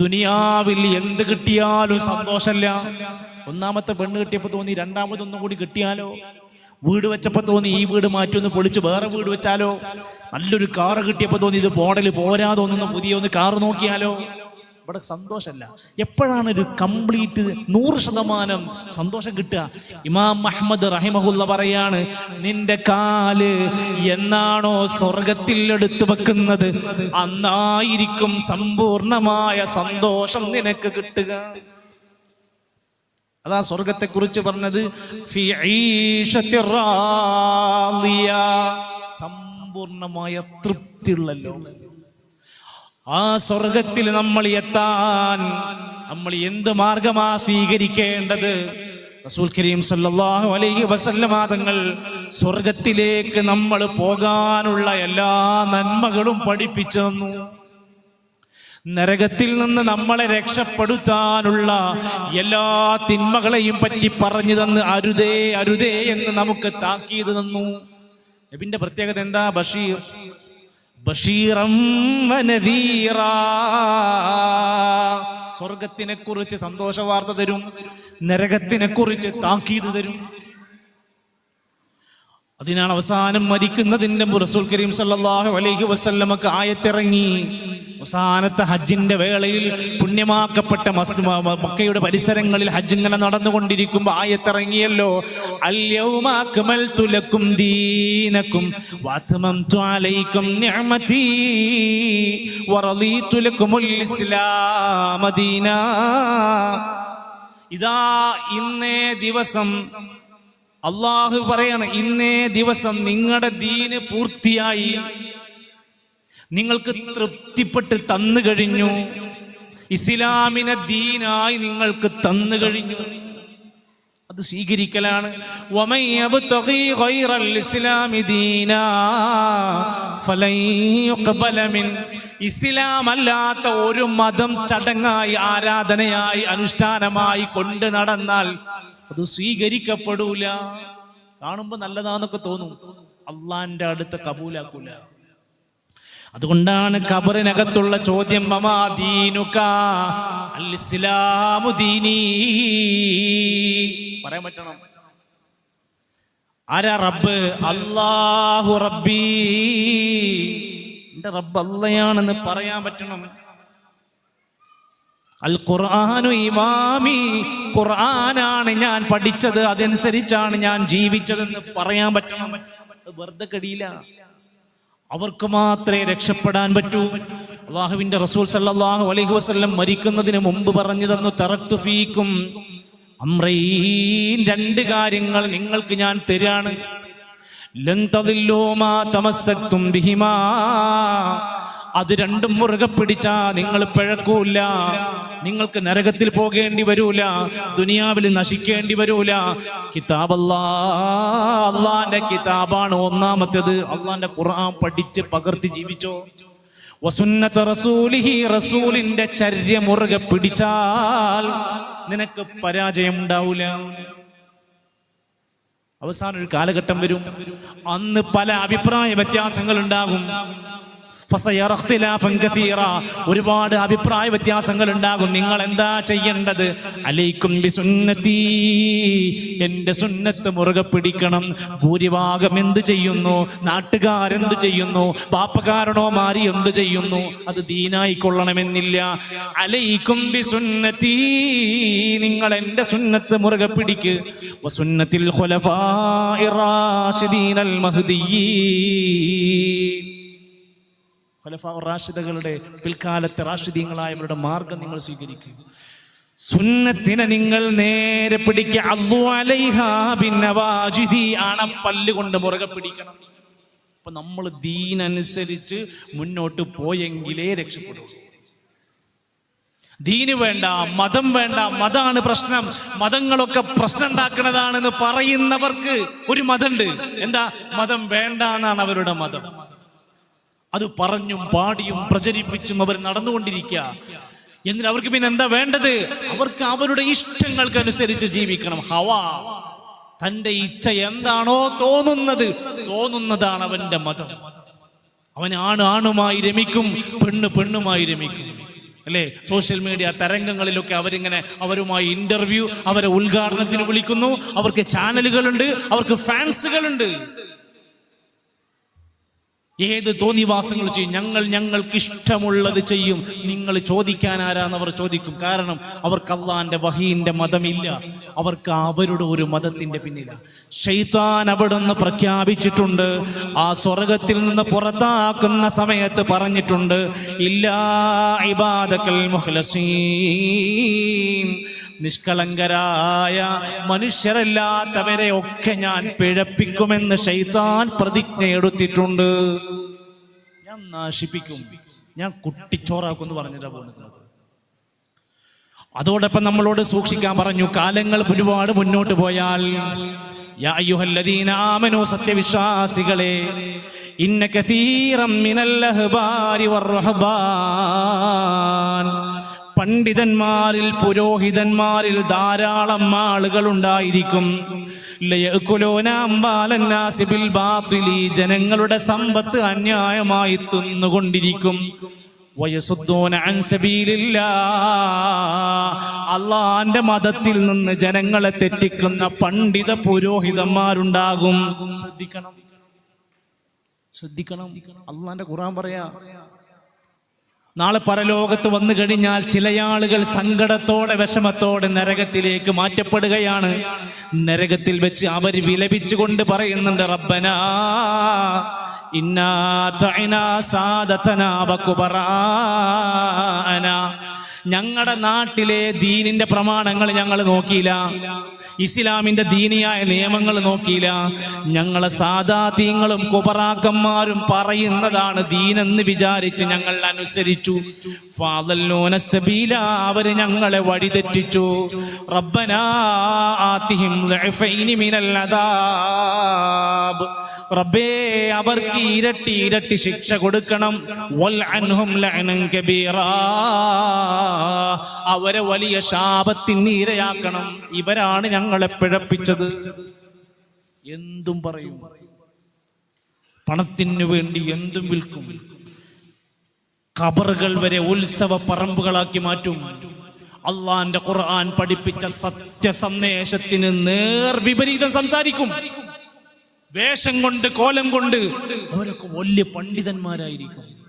ദുനിയാവിൽ എന്ത് കിട്ടിയാലും സന്തോഷമല്ല ഒന്നാമത്തെ പെണ്ണ് കിട്ടിയപ്പോ തോന്നി രണ്ടാമതൊന്നും കൂടി കിട്ടിയാലോ? വീട് വെച്ചപ്പോ തോന്നി ഈ വീട് മാറ്റി ഒന്ന് പൊളിച്ച് വേറെ വീട് വെച്ചാലോ? നല്ലൊരു കാറ് കിട്ടിയപ്പോ തോന്നി ഇത് പോടൽ പോരാ തോന്നുന്ന പുതിയ ഒന്ന് കാറ് നോക്കിയാലോ? ഇവിടെ സന്തോഷമല്ല. എപ്പോഴാണ് ഒരു കംപ്ലീറ്റ് നൂറ് ശതമാനം സന്തോഷം കിട്ടുക? ഇമാം അഹമ്മദ് റഹിമഹുല്ല പറയാണ് നിന്റെ കാൽ എന്നാണോ സ്വർഗത്തിൽ എടുത്തു വെക്കുന്നത്? അന്നായിരിക്കും സമ്പൂർണമായ സന്തോഷം നിനക്ക് കിട്ടുക. അതാ സ്വർഗത്തെ കുറിച്ച് പറഞ്ഞത് സമ്പൂർണമായ തൃപ്തിയുള്ള റാദിയ. ആ സ്വർഗത്തിൽ നമ്മൾ എത്താൻ നമ്മൾ എന്ത് മാർഗമാ സ്വീകരിക്കേണ്ടത്? റസൂൽ കരീം സല്ലല്ലാഹു അലൈഹി വസല്ലമ തങ്ങൾ സ്വർഗത്തിലേക്ക് നമ്മൾ പോകാനുള്ള എല്ലാ നന്മകളും പഠിപ്പിച്ചു തന്നു. നരകത്തിൽ നിന്ന് നമ്മളെ രക്ഷപ്പെടുത്താനുള്ള എല്ലാ തിന്മകളെയും പറ്റി പറഞ്ഞു തന്ന് അരുതേ അരുതേ എന്ന് നമുക്ക് താക്കീത് തന്നു. നബിന്റെ പ്രത്യേകത എന്താ? ബഷീർ. ബഷീറം സ്വർഗത്തിനെ കുറിച്ച് സന്തോഷ വാർത്ത തരും നരകത്തിനെ കുറിച്ച് താക്കീത് തരും. അതിനാണ് അവസാനം മരിക്കുന്നതിന്റെ റസൂൽ കരീം സല്ലാഹു അലൈഹി വസ്ല്ലമക്ക് ആയത്തിറങ്ങി. അവസാനത്തെ ഹജ്ജിന്റെ വേളയിൽ പുണ്യമാക്കപ്പെട്ട മക്കയുടെ പരിസരങ്ങളിൽ ഹജ്ജ് ഇങ്ങനെ നടന്നുകൊണ്ടിരിക്കുമ്പോൾ ആയത്തിറങ്ങിയല്ലോ. അല്യൗമ അക്മൽതു ലക്കും ദീനക്കും വഅത്മംതു അലൈക്കും നിഅമതി വറളീതു ലക്കുമുൽ ഇസ്ലാമ ദീനാ. ഇതാ ഇന്നേ ദിവസം അള്ളാഹു പറയാണ് ഇന്നേ ദിവസം നിങ്ങളുടെ ദീന് പൂർത്തിയായി. നിങ്ങൾക്ക് തൃപ്തിപ്പെട്ട് തന്നു കഴിഞ്ഞു. ഇസ്ലാമിനെ ദീനായി നിങ്ങൾക്ക് തന്നു കഴിഞ്ഞു. അത് സ്വീകരിക്കലാണ്. ഇസ്ലാമല്ലാത്ത ഒരു മതം ചടങ്ങായി ആരാധനയായി അനുഷ്ഠാനമായി കൊണ്ട് നടന്നാൽ അത് സ്വീകരിക്കപ്പെടൂല. കാണുമ്പോ നല്ലതാന്നൊക്കെ തോന്നും. അള്ളാന്റെ അടുത്ത് കബൂലാക്കൂല. അതുകൊണ്ടാണ് ഖബറിനകത്തുള്ള ചോദ്യം മമാദീനുക അൽ ഇസ്ലാമു ദീനീ പറയാൻ പറ്റണം. ആരാ റബ്ബ്? അല്ലാഹു റബ്ബി. എന്റെ റബ്ബ് അല്ലയാണെന്ന് പറയാൻ പറ്റണം. അൽ ഖുർആാനു ഇമാമി ഖുർആനാണ് ഞാൻ പഠിച്ചത് അതനുസരിച്ചാണ് ഞാൻ ജീവിച്ചതെന്ന് പറയാൻ പറ്റണം. വെറുതെ കഴിയില്ല. അവർക്ക് മാത്രമേ രക്ഷപ്പെടാൻ പറ്റൂ. അള്ളാഹുവിന്റെ റസൂൽ സല്ലാഹു അലൈഹി വസല്ലം മരിക്കുന്നതിന് മുമ്പ് പറഞ്ഞു തന്നു തറത്തു ഫീക്കും. അമ്രൈൻ രണ്ട് കാര്യങ്ങൾ നിങ്ങൾക്ക് ഞാൻ തരാണ്. ലൻ തദില്ലൂ മാ തമസ്സക്തും ബിഹിമാ. അത് രണ്ടും മുറുകെ പിടിച്ചാ നിങ്ങൾ പിഴക്കൂല. നിങ്ങൾക്ക് നരകത്തിൽ പോകേണ്ടി വരൂല. ദുനിയാവിൽ നശിക്കേണ്ടി വരൂല. കിതാബ് അള്ളാന്റെ കിതാബാണ് ഒന്നാമത്തേത്. അള്ളാന്റെ ഖുർആൻ പഠിച്ച് പകർത്തി ജീവിച്ചോ? വസുന്നത്ത് റസൂലിഹി റസൂലിന്റെ ചര്യ മുറുകെ പിടിച്ചാൽ നിനക്ക് പരാജയം ഉണ്ടാവൂല അവസാന ഒരു കാലഘട്ടം വരും. അന്ന് പല അഭിപ്രായ വ്യത്യാസങ്ങൾ ഉണ്ടാകും. ഒരുപാട് അഭിപ്രായ വ്യത്യാസങ്ങൾ ഉണ്ടാകും നിങ്ങൾ എന്താ ചെയ്യേണ്ടത്? അലൈക്കും എന്റെ സുന്നത്ത് മുറുകെ പിടിക്കണം. ഭൂരിഭാഗം എന്ത് ചെയ്യുന്നു? നാട്ടുകാരെന്ത് ചെയ്യുന്നു? പാപ്പകാരണോ മാറി എന്ത് ചെയ്യുന്നു? അത് ദീനായി കൊള്ളണമെന്നില്ല. അലൈക്കും നിങ്ങൾ എന്റെ സുന്നത്ത് മുറുകെ പിടിക്ക്. വസുന്നത്തിൽ ഖുലഫാഇർ റാഷിദീനൽ മഹ്ദിയീൻ. ഖലഫാ റാഷിദകളുടെ പിൽക്കാലത്തെ റാഷിദീങ്ങളായവരുടെ മാർഗം നിങ്ങൾ സ്വീകരിക്കുക. സുന്നത്തിനെ നിങ്ങൾ നേരെ പിടിക്കുക. അള്ളു പിന്നെ വാജിദി അണപ്പല്ല് കൊണ്ട് മുറുകെ പിടിക്കണം. അപ്പൊ നമ്മൾ ദീനനുസരിച്ച് മുന്നോട്ട് പോയെങ്കിലേ രക്ഷപ്പെടൂ. ദീന് വേണ്ട മതം വേണ്ട മതാണ് പ്രശ്നം. മതങ്ങളൊക്കെ പ്രശ്നം ഉണ്ടാക്കുന്നതാണെന്ന് പറയുന്നവർക്ക് ഒരു മതമുണ്ട്. എന്താ? മതം വേണ്ട എന്നാണ് അവരുടെ മതം. അത് പറഞ്ഞും പാടിയും പ്രചരിപ്പിച്ചും അവർ നടന്നുകൊണ്ടിരിക്കുക. എന്നിട്ട് അവർക്ക് പിന്നെ എന്താ വേണ്ടത്? അവർക്ക് അവരുടെ ഇഷ്ടങ്ങൾക്ക് അനുസരിച്ച് ജീവിക്കണം. ഹവ തന്റെ ഇച്ഛ എന്താണോ തോന്നുന്നത് തോന്നുന്നതാണ് അവന്റെ മതം. അവൻ ആണ് ആണുമായി രമിക്കും പെണ്ണ് പെണ്ണുമായി രമിക്കും. അല്ലേ? സോഷ്യൽ മീഡിയ തരംഗങ്ങളിലൊക്കെ അവരിങ്ങനെ അവരുമായി ഇന്റർവ്യൂ അവരെ ഉദ്ഘാടനത്തിന് വിളിക്കുന്നു. അവർക്ക് ചാനലുകളുണ്ട് അവർക്ക് ഫാൻസുകളുണ്ട്. ഏത് തോന്നിവാസങ്ങൾ ചെയ്യും? ഞങ്ങൾ ഞങ്ങൾക്ക് ഇഷ്ടമുള്ളത് ചെയ്യും. നിങ്ങൾ ചോദിക്കാൻ ആരാന്ന് അവർ ചോദിക്കും. കാരണം അവർക്ക് അള്ളാന്റെ വഹീന്റെ മതമില്ല. അവർക്ക് അവരുടെ ഒരു മതത്തിന്റെ പിന്നില. ഷെയ്ത്താൻ അവിടെ നിന്ന് പ്രഖ്യാപിച്ചിട്ടുണ്ട്. ആ സ്വർഗത്തിൽ നിന്ന് പുറത്താക്കുന്ന സമയത്ത് പറഞ്ഞിട്ടുണ്ട് ഇല്ലാ ഇബാദക്കൽ മുഖ്ലസീൻ. നിഷ്കളങ്കരായ മനുഷ്യരല്ലാത്തവരെ ഒക്കെ ഞാൻ പിഴപ്പിക്കുമെന്ന് ശൈതാൻ പ്രതിജ്ഞ എടുത്തിട്ടുണ്ട്. ഞാൻ നാശിപ്പിക്കും. ഞാൻ കുട്ടിച്ചോറാക്കുമെന്ന് പറഞ്ഞിട്ട് പോകുന്നത് അതോടൊപ്പം നമ്മളോട് സൂക്ഷിക്കാൻ പറഞ്ഞു കാലങ്ങൾ ഒരുപാട് മുന്നോട്ട് പോയാൽ ആമനൂ സത്യവിശ്വാസികളെ ഇന്ന കതീറം മിനൽ അഹ്ബാരി വർ പണ്ഡിതന്മാരിൽ പുരോഹിതന്മാരിൽ ധാരാളം ആളുകൾ ഉണ്ടായിരിക്കും ജനങ്ങളുടെ സമ്പത്ത് അന്യായമായി തിന്നുകൊണ്ടിരിക്കും. അള്ളാന്റെ മതത്തിൽ നിന്ന് ജനങ്ങളെ തെറ്റിക്കുന്ന പണ്ഡിത പുരോഹിതന്മാരുണ്ടാകും. ശ്രദ്ധിക്കണം. ശ്രദ്ധിക്കണം. അള്ളാന്റെ ഖുറാൻ പറയാ നാളെ പരലോകത്ത് വന്നു കഴിഞ്ഞാൽ ചില ആളുകൾ സങ്കടത്തോടെ വിഷമത്തോടെ നരകത്തിലേക്ക് മാറ്റപ്പെടുകയാണ്. നരകത്തിൽ വെച്ച് അവർ വിലപിച്ചുകൊണ്ട് പറയുന്നുണ്ട് റബ്ബനാ ഇന്നാ വകുബറാന. ഞങ്ങളുടെ നാട്ടിലെ ദീനിന്റെ പ്രമാണങ്ങൾ ഞങ്ങൾ നോക്കിയില്ല. ഇസ്ലാമിന്റെ ദീനിയായ നിയമങ്ങൾ നോക്കിയില്ല. ഞങ്ങളെ സാധാതീങ്ങളും കുബറാക്കന്മാരും പറയുന്നതാണ് ദീനെന്ന് വിചാരിച്ച് ഞങ്ങൾ അനുസരിച്ചു. ഫാദല്ലോന സബീല ഞങ്ങളെ വഴിതെറ്റിച്ചു. റബ്ബനാ മിനൽ അദാബ്. റബ്ബേ അവർക്ക് ഇരട്ടി ഇരട്ടി ശിക്ഷ കൊടുക്കണം. വൽ അൻഹും ലഅനൻ കബീറാ. അവരെ വലിയ ശാപത്തിന് ഇരയാക്കണം ഇവരാണ് ഞങ്ങളെ പിഴപ്പിച്ചത്. എന്തും പറയും. പണത്തിനു വേണ്ടി എന്തും വിൽക്കും. കബറുകൾ വരെ ഉത്സവ പറമ്പുകളാക്കി മാറ്റും. അള്ളാന്റെ ഖുർആൻ പഠിപ്പിച്ച സത്യ സന്ദേശത്തിന് നേർ വിപരീതം സംസാരിക്കും. വേഷം കൊണ്ട് കോലം കൊണ്ട് അവരൊക്കെ വലിയ പണ്ഡിതന്മാരായിരിക്കും.